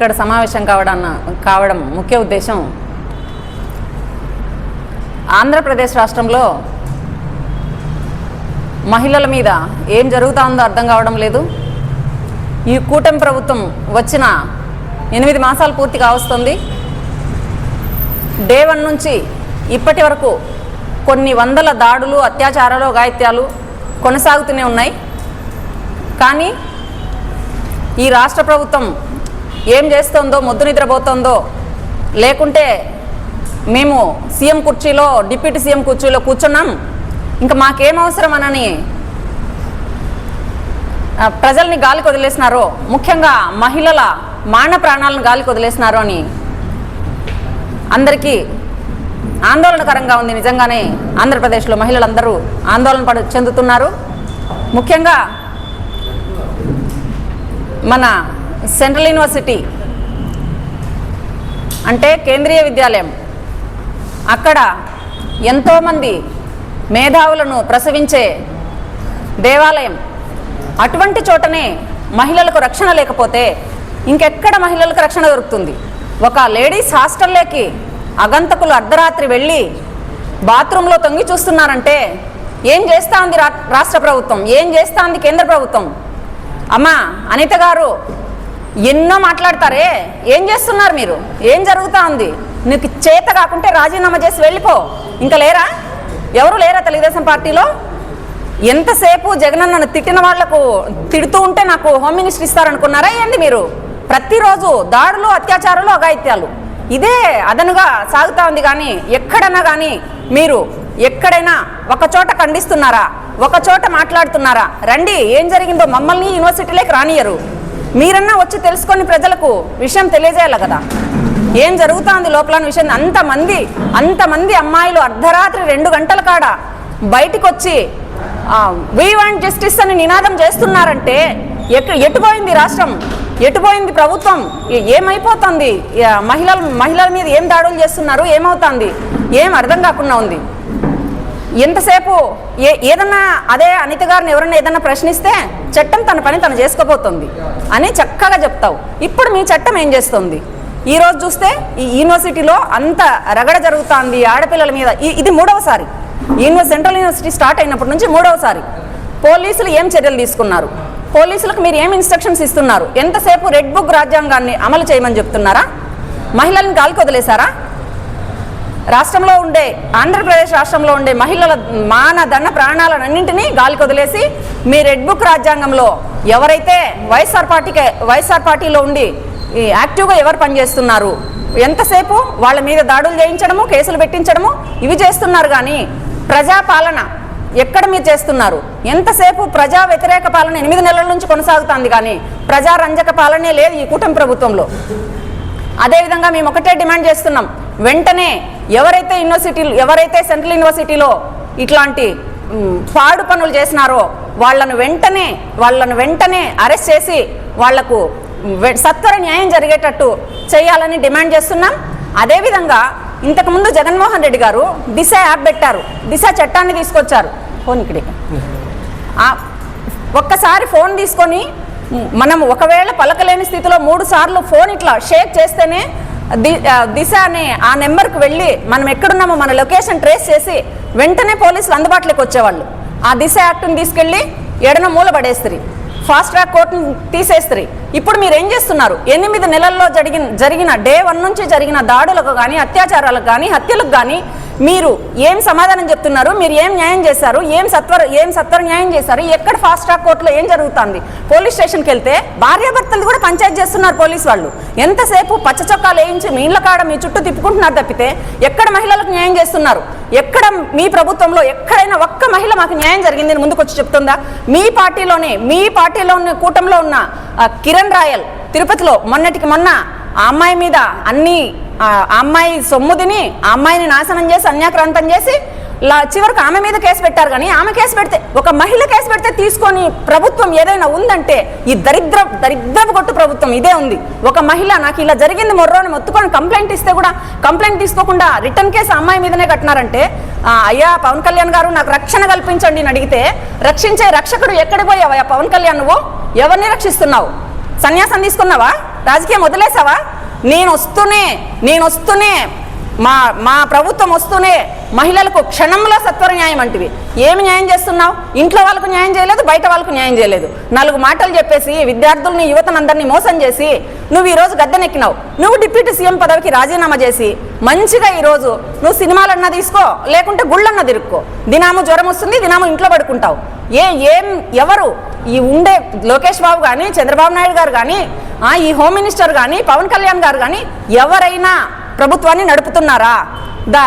ఇక్కడ సమావేశం కావడం కావడం ముఖ్య ఉద్దేశం. ఆంధ్రప్రదేశ్ రాష్ట్రంలో మహిళల మీద ఏం జరుగుతా ఉందో అర్థం కావడం లేదు. ఈ కూటమి ప్రభుత్వం వచ్చిన ఎనిమిది మాసాలు పూర్తి కావస్తుంది. డే వన్ నుంచి ఇప్పటి వరకు కొన్ని వందల దాడులు అత్యాచారాలు గాయత్యాలు కొనసాగుతూనే ఉన్నాయి. కానీ ఈ రాష్ట్ర ప్రభుత్వం ఏం చేస్తుందో మొద్దు నిద్రపోతుందో లేకుంటే మేము సీఎం కుర్చీలో డిప్యూటీ సీఎం కుర్చీలో కూర్చున్నాం. ఇంకా మాకేం అవసరం అనని ప్రజల్ని గాలికి వదిలేసినారో ముఖ్యంగా మహిళల మాన ప్రాణాలను గాలికి వదిలేసినారో అని అందరికీ ఆందోళనకరంగా ఉంది నిజంగానే ఆంధ్రప్రదేశ్లో మహిళలందరూ ఆందోళన పడు చెందుతున్నారు. ముఖ్యంగా మన సెంట్రల్ యూనివర్సిటీ అంటే కేంద్రీయ విద్యాలయం. అక్కడ ఎంతోమంది మేధావులను ప్రసవించే దేవాలయం. అటువంటి చోటనే మహిళలకు రక్షణ లేకపోతే ఇంకెక్కడ మహిళలకు రక్షణ దొరుకుతుంది? ఒక లేడీస్ హాస్టల్లోకి అగంతకులు అర్ధరాత్రి వెళ్ళి బాత్రూంలో తొంగి చూస్తున్నారంటే ఏం చేస్తా ఉంది రా రాష్ట్ర ప్రభుత్వం? ఏం చేస్తా ఉంది కేంద్ర ప్రభుత్వం? అమ్మా అనిత గారు ఎన్నో మాట్లాడతారే? ఏం చేస్తున్నారు మీరు? ఏం జరుగుతూ ఉంది? నీకు చేత కాకుంటే రాజీనామా చేసి వెళ్ళిపో. ఇంకా లేరా? ఎవరు లేరా తెలుగుదేశం పార్టీలో? ఎంతసేపు జగన్ నన్ను తిట్టిన వాళ్ళకు తిడుతూ ఉంటే నాకు హోమ్ మినిస్టర్ ఇస్తారనుకున్నారా ఏంది మీరు? ప్రతిరోజు దాడులు అత్యాచారాలు అఘాయిత్యాలు. ఇదే అదనుగా సాగుతూ ఉంది కానీ ఎక్కడన్నా కానీ మీరు ఎక్కడైనా ఒక చోట ఖండిస్తున్నారా? ఒక చోట మాట్లాడుతున్నారా? రండి ఏం జరిగిందో మమ్మల్ని యూనివర్సిటీలోకి రానియరు మీరన్నా వచ్చి తెలుసుకొని ప్రజలకు విషయం తెలియజేయాలి కదా? ఏం జరుగుతోంది లోపల విషయం? అంతమంది అంతమంది అమ్మాయిలు అర్ధరాత్రి రెండు గంటల కాడ బయటకు వచ్చి వీ వాంట్ జస్టిస్ అని నినాదం చేస్తున్నారంటే ఎటు ఎటుపోయింది రాష్ట్రం? ఎటుపోయింది ప్రభుత్వం? ఏమైపోతుంది? మహిళలు మహిళల మహిళల మీద ఏం దాడులు చేస్తున్నారు? ఏమవుతుంది? ఏం అర్థం కాకుండా ఉంది? ఎంతసేపు ఏ ఏదన్నా అదే అనిత గారిని ఎవరన్నా ఏదన్నా ప్రశ్నిస్తే చట్టం తన పని తను చేసుకోబోతుంది అని చక్కగా చెప్తావు. ఇప్పుడు మీ చట్టం ఏం చేస్తుంది? ఈ రోజు చూస్తే ఈ యూనివర్సిటీలో అంత రగడ జరుగుతుంది ఆడపిల్లల మీద. ఇది మూడవసారి. యూనివర్సిటీ సెంట్రల్ యూనివర్సిటీ స్టార్ట్ అయినప్పటి నుంచి మూడవసారి. పోలీసులు ఏం చర్యలు తీసుకున్నారు? పోలీసులకు మీరు ఏం ఇన్స్ట్రక్షన్స్ ఇస్తున్నారు? ఎంతసేపు రెడ్ బుక్ రాజ్యాంగాన్ని అమలు చేయమని చెప్తున్నారా? మహిళలను గాలికి వదిలేశారా? రాష్ట్రంలో ఉండే ఆంధ్రప్రదేశ్ రాష్ట్రంలో ఉండే మహిళల మాన ప్రాణాలన్నింటినీ గాలికొదిలేసి మీ రెడ్ బుక్ రాజ్యాంగంలో ఎవరైతే వైఎస్ఆర్ పార్టీకి వైఎస్ఆర్ పార్టీలో ఉండి ఈ యాక్టివ్గా ఎవరు పనిచేస్తున్నారు? ఎంతసేపు వాళ్ళ మీద దాడులు చేయించడము కేసులు పెట్టించడము? ఇవి చేస్తున్నారు కానీ ప్రజాపాలన ఎక్కడ మీరు చేస్తున్నారు? ఎంతసేపు ప్రజా వ్యతిరేక పాలన ఎనిమిది నెలల నుంచి కొనసాగుతుంది కానీ ప్రజారంజక పాలనే లేదు ఈ కూటమి ప్రభుత్వంలో. అదేవిధంగా మేము ఒకటే డిమాండ్ చేస్తున్నాం. వెంటనే ఎవరైతే యూనివర్సిటీలు ఎవరైతే సెంట్రల్ యూనివర్సిటీలో ఇట్లాంటి పాడు పనులు చేసినారో వాళ్ళను వెంటనే వాళ్ళను వెంటనే అరెస్ట్ చేసి వాళ్ళకు వె- సత్వర న్యాయం జరిగేటట్టు చేయాలని డిమాండ్ చేస్తున్నాం. అదేవిధంగా ఇంతకుముందు జగన్మోహన్ రెడ్డి గారు దిశ యాప్ పెట్టారు. దిశ చట్టాన్ని తీసుకొచ్చారు. ఫోన్ ఇక్కడికి. ఒక్కసారి ఫోన్ తీసుకొని మనం ఒకవేళ పలకలేని స్థితిలో మూడు సార్లు ఫోన్ ఇట్లా షేక్ చేస్తేనే దిశ అనే ఆ నెంబర్కి వెళ్ళి మనం ఎక్కడున్నామో మన లొకేషన్ ట్రేస్ చేసి వెంటనే పోలీసులు అందుబాటులోకి వచ్చేవాళ్ళు. ఆ దిశ యాక్ట్ని తీసుకెళ్ళి ఎడన మూల పడేస్తారు. ఫాస్ట్ ట్రాక్ కోర్టును తీసేస్తారు. ఇప్పుడు మీరు ఏం చేస్తున్నారు? ఎనిమిది నెలల్లో జరిగిన జరిగిన డే వన్ నుంచి జరిగిన దాడులకు కానీ అత్యాచారాలకు కానీ హత్యలకు కానీ మీరు ఏం సమాధానం చెప్తున్నారు? మీరు ఏం న్యాయం చేశారు? ఏం సత్వర ఏం సత్వర న్యాయం చేశారు? ఎక్కడ ఫాస్ట్ ట్రాక్ కోర్టులో ఏం జరుగుతుంది? పోలీస్ స్టేషన్కి వెళ్తే భార్యాభర్తలు కూడా పంచాయతీ చేస్తున్నారు పోలీస్ వాళ్ళు. ఎంతసేపు పచ్చ చొక్కాలు వేయించి మీ ఇళ్ళ కాడ మీ చుట్టూ తిప్పుకుంటున్నారు తప్పితే ఎక్కడ మహిళలకు న్యాయం చేస్తున్నారు? ఎక్కడ మీ ప్రభుత్వంలో ఎక్కడైనా ఒక్క మహిళ మాకు న్యాయం జరిగింది అని ముందుకు వచ్చి చెప్తుందా? మీ పార్టీలోనే మీ పార్టీలో ఉన్న కూటమిలో ఉన్న కిరణ్ రాయల్ తిరుపతిలో మొన్నటికి మొన్న ఆ అమ్మాయి మీద అన్ని ఆ అమ్మాయి సొమ్ము తిని ఆ అమ్మాయిని నాశనం చేసి అన్యాక్రాంతం చేసి లా- చివరికి ఆమె మీద కేసు పెట్టారు. కానీ ఆమె కేసు పెడితే ఒక మహిళ కేసు పెడితే తీసుకొని ప్రభుత్వం ఏదైనా ఉందంటే ఈ దరిద్ర దరిద్రపు కొట్టు ప్రభుత్వం ఇదే ఉంది. ఒక మహిళ నాకు ఇలా జరిగింది మొర్రోని మొత్తుకొని కంప్లైంట్ ఇస్తే కూడా కంప్లైంట్ తీసుకోకుండా రిటర్న్ కేసు అమ్మాయి మీదనే కట్టినారంటే అయ్యా పవన్ కళ్యాణ్ గారు నాకు రక్షణ కల్పించండి అని అడిగితే రక్షించే రక్షకుడు ఎక్కడికి పోయావా పవన్ కళ్యాణ్ నువ్వు? ఎవరిని రక్షిస్తున్నావు? సన్యాసం తీసుకున్నావా? రాజకీయం వదిలేసావా? నేను వస్తూనే నేను వస్తూనే మా మా ప్రభుత్వం వస్తూనే మహిళలకు క్షణంలో సత్వర న్యాయం అంటివి. ఏమి న్యాయం చేస్తున్నావు? ఇంట్లో వాళ్ళకు న్యాయం చేయలేదు బయట వాళ్ళకు న్యాయం చేయలేదు. నాలుగు మాటలు చెప్పేసి విద్యార్థుల్ని యువతనందరినీ మోసం చేసి నువ్వు ఈరోజు గద్దెనెక్కినావు. నువ్వు డిప్యూటీ సీఎం పదవికి రాజీనామా చేసి మంచిగా ఈరోజు నువ్వు సినిమాలన్నా తీసుకో లేకుంటే గుళ్ళన్నా తిరుక్కో. దినాము జ్వరం వస్తుంది దినాము ఇంట్లో పడుకుంటావు. ఏ ఏం ఎవరు? ఈ ఉండే లోకేష్ బాబు కానీ చంద్రబాబు నాయుడు గారు కానీ ఆ, ఈ హోమ్ మినిస్టర్ కానీ పవన్ కళ్యాణ్ గారు కానీ ఎవరైనా ప్రభుత్వాన్ని నడుపుతున్నారా? దా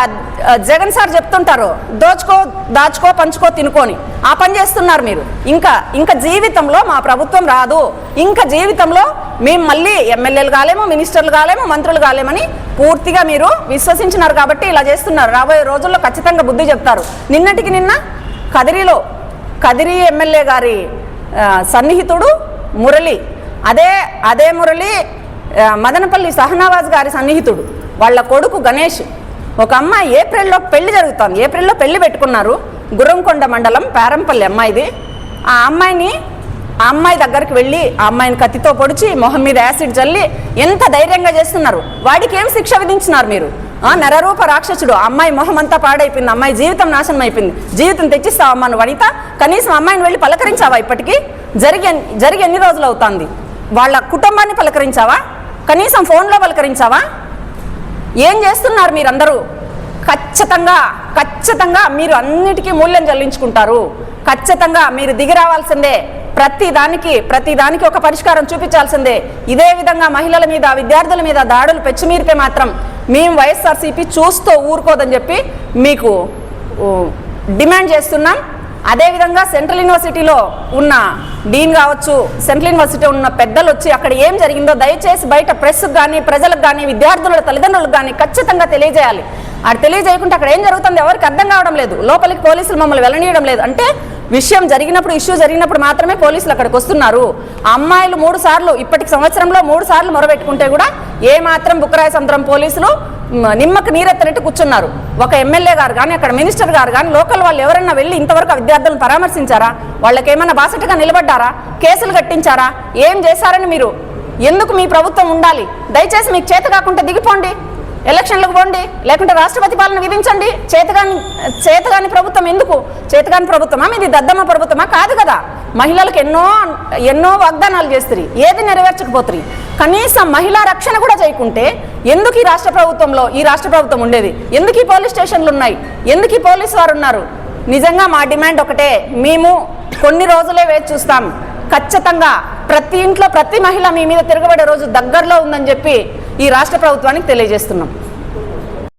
జగన్ సార్ చెప్తుంటారు దోచుకో దాచుకో పంచుకో తినుకొని. ఆ పని చేస్తున్నారు మీరు. ఇంకా ఇంకా జీవితంలో మా ప్రభుత్వం రాదు. ఇంకా జీవితంలో మేము మళ్ళీ ఎమ్మెల్యేలు కాలేము మినిస్టర్లు కాలేము మంత్రులు కాలేమని పూర్తిగా మీరు విశ్వసించినారు కాబట్టి ఇలా చేస్తున్నారు. రాబోయే రోజుల్లో ఖచ్చితంగా బుద్ధి చెప్తారు. నిన్నటికి నిన్న కదిరిలో కదిరి ఎమ్మెల్యే గారి సన్నిహితుడు మురళి అదే అదే మురళి మదనపల్లి సహనావాజ్ గారి సన్నిహితుడు. వాళ్ళ కొడుకు గణేష్. ఒక అమ్మాయి ఏప్రిల్లో పెళ్ళి జరుగుతుంది. ఏప్రిల్లో పెళ్ళి పెట్టుకున్నారు. గుర్రంకొండ మండలం పేరంపల్లి అమ్మాయిది. ఆ అమ్మాయిని ఆ అమ్మాయి దగ్గరికి వెళ్ళి ఆ అమ్మాయిని కత్తితో పొడిచి మొహం మీద యాసిడ్ చల్లి ఎంత ధైర్యంగా చేస్తున్నారు? వాడికి ఏం శిక్ష విధించినారు మీరు? ఆ నరరూప రాక్షసుడు అమ్మాయి మొహం అంతా పాడైపోయింది అమ్మాయి జీవితం నాశనం అయిపోయింది జీవితం తెచ్చిస్తావా అమ్మ వనిత కనీసం అమ్మాయిని వెళ్ళి పలకరించావా ఇప్పటికీ? జరిగి జరిగి ఎన్ని రోజులు అవుతుంది? వాళ్ళ కుటుంబాన్ని పలకరించావా? కనీసం ఫోన్లో పలకరించావా? ఏం చేస్తున్నారు మీరందరూ? ఖచ్చితంగా ఖచ్చితంగా మీరు అన్నిటికీ మూల్యం చెల్లించుకుంటారు. ఖచ్చితంగా మీరు దిగి రావాల్సిందే. ప్రతి దానికి ప్రతి దానికి ఒక పరిష్కారం చూపించాల్సిందే. ఇదే విధంగా మహిళల మీద విద్యార్థుల మీద దాడులు పెచ్చిమీరితే మాత్రం మేము వైఎస్ఆర్సీపీ చూస్తూ ఊరుకోదని చెప్పి మీకు డిమాండ్ చేస్తున్నాం. అదేవిధంగా సెంట్రల్ యూనివర్సిటీలో ఉన్న డీన్ కావచ్చు సెంట్రల్ యూనివర్సిటీ ఉన్న పెద్దలు వచ్చి అక్కడ ఏం జరిగిందో దయచేసి బయట ప్రెస్కి కానీ ప్రజలకు కానీ విద్యార్థుల తల్లిదండ్రులకు కానీ ఖచ్చితంగా తెలియజేయాలి. అది తెలియజేయకుంటే అక్కడ ఏం జరుగుతుంది ఎవరికి అర్థం కావడం లేదు. లోపలికి పోలీసులు మమ్మల్ని వెళ్ళనీయడం లేదు. అంటే విషయం జరిగినప్పుడు ఇష్యూ జరిగినప్పుడు మాత్రమే పోలీసులు అక్కడికి వస్తున్నారు. అమ్మాయిలు మూడు సార్లు ఇప్పటికి సంవత్సరంలో మూడు సార్లు మొరబెట్టుకుంటే కూడా ఏ మాత్రం బుక్కరాయ సముద్రం పోలీసులు నిమ్మకు నీరెత్తనట్టు కూర్చున్నారు. ఒక ఎమ్మెల్యే గారు కానీ అక్కడ మినిస్టర్ గారు కానీ లోకల్ వాళ్ళు ఎవరైనా వెళ్ళి ఇంతవరకు విద్యార్థులను పరామర్శించారా? వాళ్ళకి ఏమైనా బాసటగా నిలబడ్డారా? కేసులు కట్టించారా? ఏం చేశారని మీరు? ఎందుకు మీ ప్రభుత్వం ఉండాలి? దయచేసి మీకు చేత కాకుంటే దిగిపోండి. ఎలక్షన్లకు పోండి. లేకుంటే రాష్ట్రపతి పాలన విధించండి. చేతగాని చేతగాని ప్రభుత్వం ఎందుకు? చేతగాని ప్రభుత్వమా? మీది దద్దమ్మ ప్రభుత్వమా? కాదు కదా. మహిళలకు ఎన్నో ఎన్నో వాగ్దానాలు చేస్తుంది ఏది నెరవేర్చకపోతుంది కనీసం మహిళా రక్షణ కూడా చేయకుంటే ఎందుకు ఈ రాష్ట్ర ప్రభుత్వంలో ఈ రాష్ట్ర ప్రభుత్వం ఉండేది? ఎందుకు ఈ పోలీస్ స్టేషన్లు ఉన్నాయి? ఎందుకు ఈ పోలీసు వారు ఉన్నారు? నిజంగా మా డిమాండ్ ఒకటే. మేము కొన్ని రోజులే వేచి చూస్తాం. ఖచ్చితంగా ప్రతి ఇంట్లో ప్రతి మహిళ మీ మీద తిరగబడే రోజు దగ్గరలో ఉందని చెప్పి ఈ రాష్ట్ర ప్రభుత్వానికి తెలియజేస్తున్నాం.